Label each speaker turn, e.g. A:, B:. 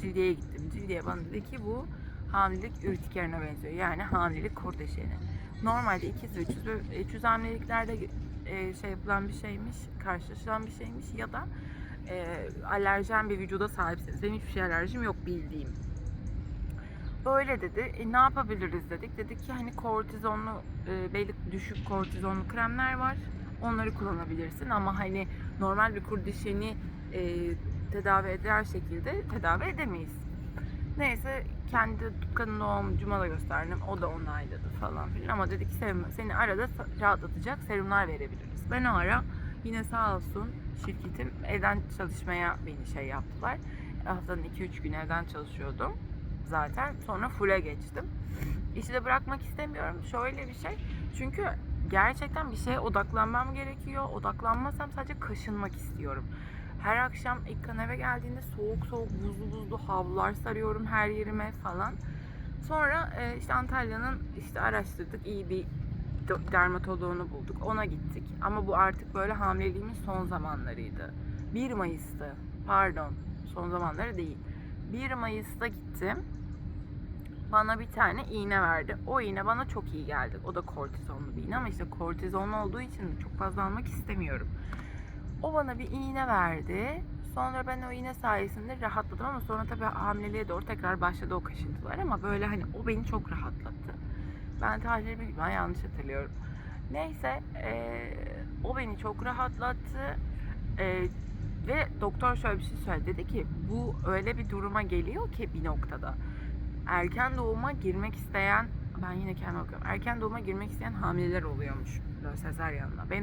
A: Cildiye'ye gittim. Cildiye bana dedi ki bu hamilelik ürtikerine benziyor. Yani hamilelik kordeşeni. Normalde ikiz ve üçüz, ve üçüz hamileliklerde e, şey yapılan bir şeymiş, karşılaşılan bir şeymiş ya da e, alerjen bir vücuda sahipsiniz. Benim hiçbir şey alerjim yok bildiğim. Öyle dedi. E, ne yapabiliriz dedik. Dedik ki hani kortizonlu, e, belli düşük kortizonlu kremler var. Onları kullanabilirsin ama hani normal bir kurdişeni e, tedavi eder şekilde tedavi edemeyiz. Neyse kendi dükkanın doğum Cuma'da gösterdim. O da onayladı falan filan. Ama dedi ki seni arada rahatlatacak serumlar verebiliriz. Ben o ara yine sağ olsun şirketim evden çalışmaya beni şey yaptılar. Haftanın 2-3 gün evden çalışıyordum zaten. Sonra full'e geçtim. İşi de bırakmak istemiyorum. Şöyle bir şey. Çünkü gerçekten bir şeye odaklanmam gerekiyor. Odaklanmasam sadece kaşınmak istiyorum. Her akşam İlkan eve geldiğinde soğuk soğuk buzlu buzlu havlular sarıyorum her yerime falan. Sonra e, işte Antalya'nın işte araştırdık iyi bir dermatoloğunu bulduk. Ona gittik. Ama bu artık böyle hamileliğimin son zamanlarıydı. 1 Mayıs'tı. Pardon. Son zamanları değil. 1 Mayıs'ta gittim. Bana bir tane iğne verdi. O iğne bana çok iyi geldi. O da kortizonlu bir iğne ama işte kortizonlu olduğu için çok fazla almak istemiyorum. O bana bir iğne verdi. Sonra ben o iğne sayesinde rahatladım ama sonra tabii hamileliğe doğru tekrar başladı o kaşıntılar ama böyle hani o beni çok rahatlattı. Ben tarihleri büyük ihtimalle yanlış hatırlıyorum. Neyse eee, o beni çok rahatlattı. Eee, ve doktor şöyle bir şey söyledi. Dedi ki bu öyle bir duruma geliyor ki bir noktada. Erken doğuma girmek isteyen, ben yine kendime bakıyorum. Erken doğuma girmek isteyen hamileler oluyormuş. Böyle sezaryenle. Benim